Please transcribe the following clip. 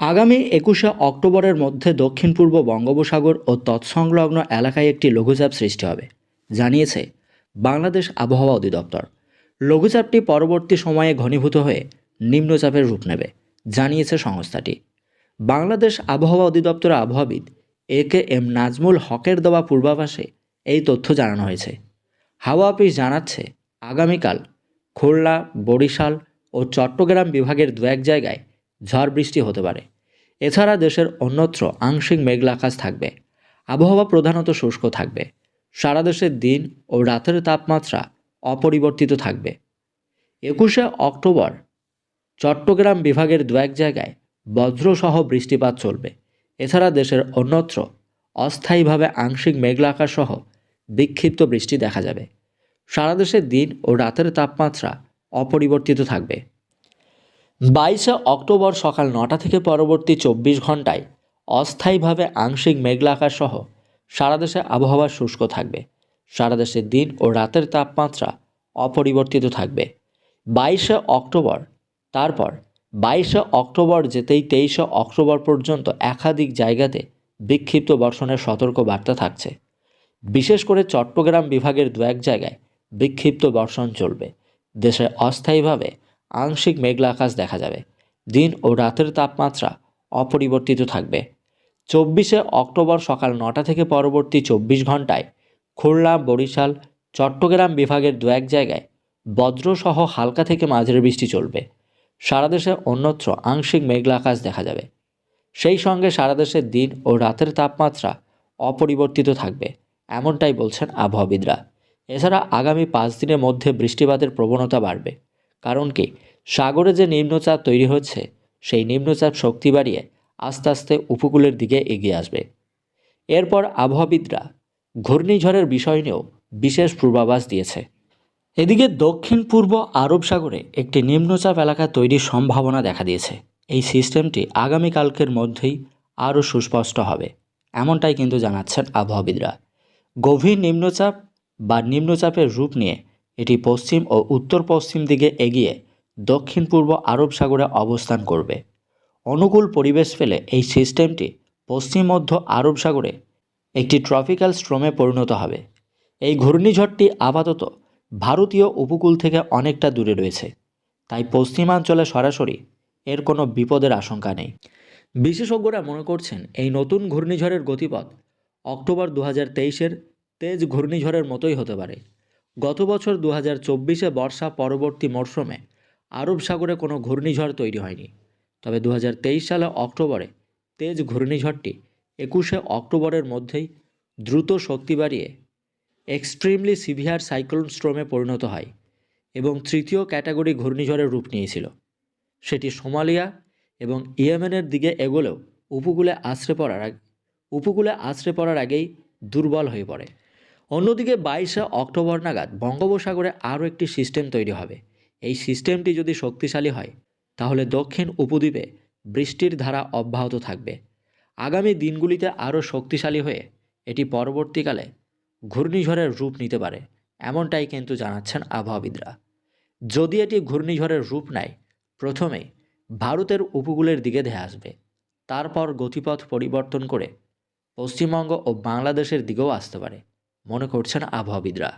আগামী একুশে অক্টোবরের মধ্যে দক্ষিণ পূর্ব বঙ্গোপসাগর ও তৎসংলগ্ন এলাকায় একটি লঘুচাপ সৃষ্টি হবে, জানিয়েছে বাংলাদেশ আবহাওয়া অধিদপ্তর। লঘুচাপটি পরবর্তী সময়ে ঘনীভূত হয়ে নিম্নচাপের রূপ নেবে, জানিয়েছে সংস্থাটি। বাংলাদেশ আবহাওয়া অধিদপ্তরের আবহাওয়াবিদ এ কে এম নাজমুল হকের দেওয়া পূর্বাভাসে এই তথ্য জানানো হয়েছে। হাওয়া অফিস জানাচ্ছে, আগামীকাল খুলনা, বরিশাল ও চট্টগ্রাম বিভাগের দু এক জায়গায় ঝড় বৃষ্টি হতে পারে। এছাড়া দেশের অন্যত্র আংশিক মেঘলা আকাশ থাকবে। আবহাওয়া প্রধানত শুষ্ক থাকবে। সারা দেশের দিন ও রাতের তাপমাত্রা অপরিবর্তিত থাকবে। একুশে অক্টোবর, চট্টগ্রাম বিভাগের দু এক জায়গায় বজ্রসহ বৃষ্টিপাত চলবে। এছাড়া দেশের অন্যত্র অস্থায়ীভাবে আংশিক মেঘলা বিক্ষিপ্ত বৃষ্টি দেখা যাবে। সারা দেশের দিন ও রাতের তাপমাত্রা অপরিবর্তিত থাকবে। বাইশে অক্টোবর সকাল নটা থেকে পরবর্তী চব্বিশ ঘন্টায় অস্থায়ীভাবে আংশিক মেঘলা আকাশ সহ সারা দেশে আবহাওয়া শুষ্ক থাকবে। সারা দেশের দিন ও রাতের তাপমাত্রা অপরিবর্তিত থাকবে। বাইশে অক্টোবর, তারপর বাইশে অক্টোবর যেতেই তেইশে অক্টোবর পর্যন্ত একাধিক জায়গাতে বিক্ষিপ্ত বর্ষণের সতর্ক বার্তা থাকছে। বিশেষ করে চট্টগ্রাম বিভাগের দু এক জায়গায় বিক্ষিপ্ত বর্ষণ চলবে। দেশে অস্থায়ীভাবে আংশিক মেঘলা আকাশ দেখা যাবে। দিন ও রাতের তাপমাত্রা অপরিবর্তিত থাকবে। চব্বিশে অক্টোবর সকাল নটা থেকে পরবর্তী চব্বিশ ঘন্টায় খুলনা, বরিশাল, চট্টগ্রাম বিভাগের দু এক জায়গায় বজ্রসহ হালকা থেকে মাঝারি বৃষ্টি চলবে। সারা দেশে অন্যত্র আংশিক মেঘলা আকাশ দেখা যাবে। সেই সঙ্গে সারা দেশের দিন ও রাতের তাপমাত্রা অপরিবর্তিত থাকবে, এমনটাই বলছেন আবহাওয়াবিদরা। এছাড়া আগামী পাঁচ দিনের মধ্যে বৃষ্টিপাতের প্রবণতা বাড়বে। কারণ কি? সাগরে যে নিম্নচাপ তৈরি হচ্ছে, সেই নিম্নচাপ শক্তি বাড়িয়ে আস্তে আস্তে উপকূলের দিকে এগিয়ে আসবে। এরপর আবহাওয়াবিদরা ঘূর্ণিঝড়ের বিষয় নিয়েও বিশেষ পূর্বাভাস দিয়েছে। এদিকে দক্ষিণ পূর্ব আরব সাগরে একটি নিম্নচাপ এলাকা তৈরির সম্ভাবনা দেখা দিয়েছে। এই সিস্টেমটি আগামীকালকের মধ্যেই আরও সুস্পষ্ট হবে, এমনটাই কিন্তু জানাচ্ছেন আবহাওয়াবিদরা। গভীর নিম্নচাপ বা নিম্নচাপের রূপ নিয়ে এটি পশ্চিম ও উত্তর পশ্চিম দিকে এগিয়ে দক্ষিণ পূর্ব আরব সাগরে অবস্থান করবে। অনুকূল পরিবেশ পেলে এই সিস্টেমটি পশ্চিম মধ্য আরব সাগরে একটি ট্রপিক্যাল স্ট্রমে পরিণত হবে। এই ঘূর্ণিঝড়টি আপাতত ভারতীয় উপকূল থেকে অনেকটা দূরে রয়েছে, তাই পশ্চিমাঞ্চলে সরাসরি এর কোনো বিপদের আশঙ্কা নেই। বিশেষজ্ঞরা মনে করছেন এই নতুন ঘূর্ণিঝড়ের গতিপথ অক্টোবর দু হাজার তেইশের তেজ ঘূর্ণিঝড়ের মতোই হতে পারে। গত বছর দু হাজার চব্বিশে বর্ষা পরবর্তী মরশুমে আরব সাগরে কোনো ঘূর্ণিঝড় তৈরি হয়নি। তবে দু হাজার তেইশ সালে অক্টোবরে তেজ ঘূর্ণিঝড়টি একুশে অক্টোবরের মধ্যেই দ্রুত শক্তি বাড়িয়ে এক্সট্রিমলি সিভিয়ার সাইক্লোন স্ট্রমে পরিণত হয় এবং তৃতীয় ক্যাটাগরি ঘূর্ণিঝড়ের রূপ নিয়েছিল। সেটি সোমালিয়া এবং ইয়েমেনের দিকে এগোলেও উপকূলে আছড়ে পড়ার উপকূলে আছড়ে পড়ার আগেই দুর্বল হয়ে পড়ে। অন্যদিকে বাইশে অক্টোবর নাগাদ বঙ্গোপসাগরে আরও একটি সিস্টেম তৈরি হবে। এই সিস্টেমটি যদি শক্তিশালী হয়, তাহলে দক্ষিণ উপদ্বীপে বৃষ্টির ধারা অব্যাহত থাকবে। আগামী দিনগুলিতে আরও শক্তিশালী হয়ে এটি পরবর্তীকালে ঘূর্ণিঝড়ের রূপ নিতে পারে, এমনটাই কিন্তু জানাচ্ছেন আবহাওয়াবিদরা। যদি এটি ঘূর্ণিঝড়ের রূপ নেয়, প্রথমে ভারতের উপকূলের দিকে ধেয়ে আসবে। তারপর গতিপথ পরিবর্তন করে পশ্চিমবঙ্গ ও বাংলাদেশের দিকেও আসতে পারে। মনে করছেন আবহাওয়াবিদরা।